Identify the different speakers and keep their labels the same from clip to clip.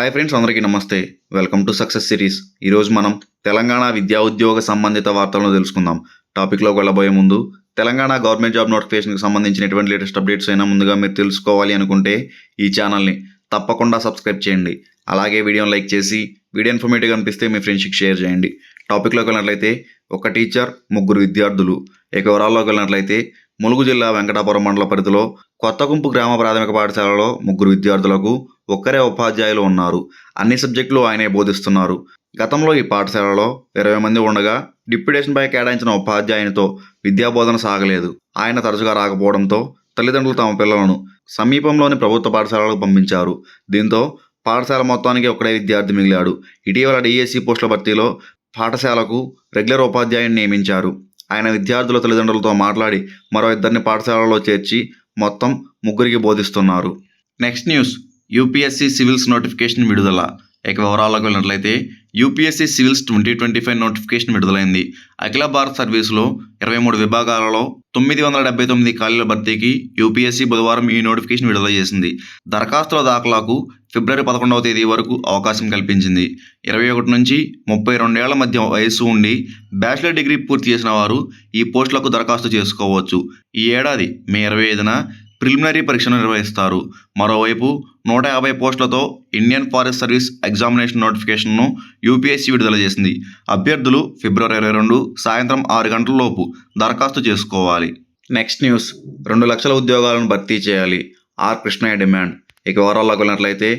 Speaker 1: Hi friends అందరికీ నమస్తే. Welcome to success series ఈరోజు మనం తెలంగాణ విద్యా ఉద్యోగ సంబంధిత వార్తలను తెలుసుకుందాం. టాపిక్లోకి వెళ్ళబోయే ముందు తెలంగాణ గవర్నమెంట్ జాబ్ నోటిఫికేషన్కి సంబంధించినటువంటి లేటెస్ట్ అప్డేట్స్ అయినా ముందుగా మీరు తెలుసుకోవాలి అనుకుంటే ఈ ఛానల్ని తప్పకుండా సబ్స్క్రైబ్ చేయండి. అలాగే వీడియోని లైక్ చేసి వీడియో ఇన్ఫర్మేటివ్ అనిపిస్తే మీ ఫ్రెండ్స్కి షేర్ చేయండి. టాపిక్లోకి వెళ్ళినట్లయితే ఒక టీచర్ ముగ్గురు విద్యార్థులు. ఇక వివరాల్లోకి వెళ్ళినట్లయితే ములుగు జిల్లా వెంకటాపురం మండల పరిధిలో కొత్తగుంపు గ్రామ ప్రాథమిక పాఠశాలలో ముగ్గురు విద్యార్థులకు ఒక్కరే ఉపాధ్యాయులు ఉన్నారు. అన్ని సబ్జెక్టులు ఆయనే బోధిస్తున్నారు. గతంలో ఈ పాఠశాలలో ఇరవై మంది ఉండగా డిప్యుటేషన్పై కేటాయించిన ఉపాధ్యాయునితో విద్యాబోధన సాగలేదు. ఆయన తరచుగా రాకపోవడంతో తల్లిదండ్రులు తమ పిల్లలను సమీపంలోని ప్రభుత్వ పాఠశాలలకు పంపించారు. దీంతో పాఠశాల మొత్తానికి ఒక్కడే విద్యార్థి మిగిలాడు. ఇటీవల డిఎస్సి పోస్టుల భర్తీలో పాఠశాలకు రెగ్యులర్ ఉపాధ్యాయుని నియమించారు. ఆయన విద్యార్థుల తల్లిదండ్రులతో మాట్లాడి మరో ఇద్దరిని పాఠశాలలో చేర్చి మొత్తం ముగ్గురికి బోధిస్తున్నారు. Next news UPSC civils notification విడుదల. ఇక వివరాల్లోకి వెళ్ళినట్లయితే UPSC civils twenty twenty five notification విడుదలైంది. అఖిల భారత్ సర్వీసులో ఇరవై మూడు విభాగాలలో తొమ్మిది వందల డెబ్బై తొమ్మిది ఖాళీల భర్తీకి యూపీఎస్సీ బుధవారం ఈ నోటిఫికేషన్ విడుదల చేసింది. దరఖాస్తుల దాఖలాకు ఫిబ్రవరి పదకొండవ తేదీ వరకు అవకాశం కల్పించింది. ఇరవై ఒకటి నుంచి ముప్పై రెండేళ్ళ మధ్య వయస్సు ఉండి బ్యాచిలర్ డిగ్రీ పూర్తి చేసిన వారు ఈ పోస్టులకు దరఖాస్తు చేసుకోవచ్చు. ఈ ఏడాది మే ఇరవై ఐదున ప్రిలిమినరీ పరీక్షను నిర్వహిస్తారు. మరోవైపు నూట యాభై పోస్టులతో ఇండియన్ ఫారెస్ట్ సర్వీస్ ఎగ్జామినేషన్ నోటిఫికేషన్ను యూపీఎస్సీ విడుదల చేసింది. అభ్యర్థులు ఫిబ్రవరి ఇరవై రెండు సాయంత్రం ఆరు గంటల లోపు దరఖాస్తు చేసుకోవాలి. Next news. రెండు లక్షల ఉద్యోగాలను భర్తీ చేయాలి. ఆర్ కృష్ణయ్య డిమాండ్. ఇక వివరాల్లోకి వెళ్ళినట్లయితే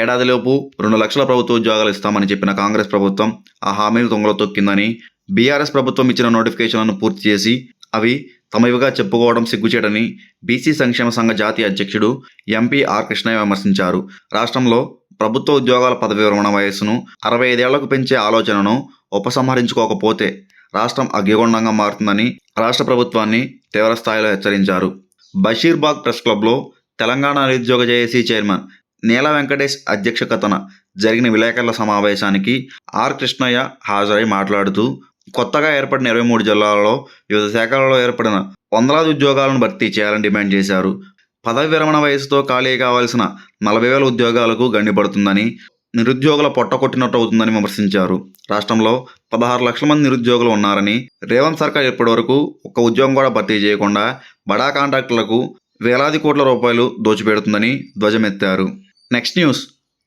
Speaker 1: ఏడాదిలోపు రెండు లక్షల ప్రభుత్వ ఉద్యోగాలు ఇస్తామని చెప్పిన కాంగ్రెస్ ప్రభుత్వం ఆ హామీలు తొంగలో తొక్కిందని బీఆర్ఎస్ ప్రభుత్వం ఇచ్చిన నోటిఫికేషన్లను పూర్తి చేసి అవి తమవిగా చెప్పుకోవడం సిగ్గుచేటని బీసీ సంక్షేమ సంఘ జాతీయ అధ్యక్షుడు ఎంపీ ఆర్ కృష్ణయ్య విమర్శించారు. రాష్ట్రంలో ప్రభుత్వ ఉద్యోగాల పదవి విరమణ వయస్సును అరవై ఐదేళ్ళకు పెంచే ఆలోచనను ఉపసంహరించుకోకపోతే రాష్ట్రం అగ్గిగొండంగా మారుతుందని రాష్ట్ర ప్రభుత్వాన్ని తీవ్రస్థాయిలో హెచ్చరించారు. బషీర్బాగ్ ప్రెస్ క్లబ్లో తెలంగాణ నిరుద్యోగ జేఏసీ చైర్మన్ నీల వెంకటేష్ అధ్యక్షతన జరిగిన విలేకరుల సమావేశానికి ఆర్ కృష్ణయ్య హాజరై మాట్లాడుతూ కొత్తగా ఏర్పడిన ఇరవై మూడు జిల్లాలలో వివిధ శాఖలలో ఏర్పడిన వందలాది ఉద్యోగాలను భర్తీ చేయాలని డిమాండ్ చేశారు. పదవి విరమణ వయసుతో ఖాళీ కావాల్సిన నలభై వేల ఉద్యోగాలకు గండిపడుతుందని నిరుద్యోగుల పొట్ట కొట్టినట్టు అవుతుందని విమర్శించారు. రాష్ట్రంలో పదహారు లక్షల మంది నిరుద్యోగులు ఉన్నారని రేవంత్ సర్కార్ ఇప్పటివరకు ఒక్క ఉద్యోగం కూడా భర్తీ చేయకుండా బడా కాంట్రాక్టర్లకు వేలాది కోట్ల రూపాయలు దోచిపెడుతుందని ధ్వజమెత్తారు. నెక్స్ట్ న్యూస్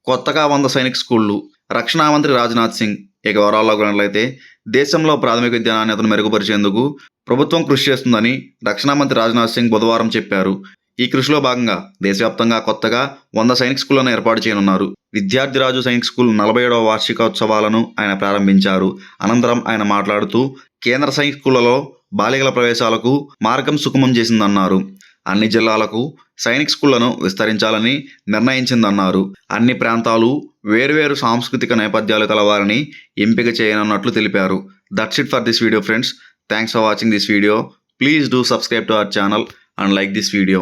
Speaker 1: కొత్తగా వంద సైనిక్ స్కూళ్ళు రక్షణ మంత్రి రాజ్నాథ్ సింగ్ ఇక వివరాల్లో కొనట్లయితే దేశంలో ప్రాథమిక విద్య నాణ్యతను మెరుగుపరిచేందుకు ప్రభుత్వం కృషి చేస్తుందని రక్షణ మంత్రి రాజ్నాథ్ సింగ్ బుధవారం చెప్పారు. ఈ కృషిలో భాగంగా దేశవ్యాప్తంగా కొత్తగా వంద సైనిక్ స్కూళ్ళను ఏర్పాటు చేయనున్నారు. విద్యార్థిరాజు సైనిక్ స్కూల్ నలభై ఏడవ వార్షికోత్సవాలను ఆయన ప్రారంభించారు. అనంతరం ఆయన మాట్లాడుతూ కేంద్ర సైనిక్ స్కూళ్ళలో బాలికల ప్రవేశాలకు మార్గం సుగమం చేసిందన్నారు. అన్ని జిల్లాలకు సైనిక్ స్కూళ్ళను విస్తరించాలని నిర్ణయించిందన్నారు. అన్ని ప్రాంతాలు వేరువేరు సాంస్కృతిక నేపథ్యాలు కలవారని ఎంపిక చేయనున్నట్లు తెలిపారు. That's it for this video friends thanks for watching this video please do subscribe to our channel and like this video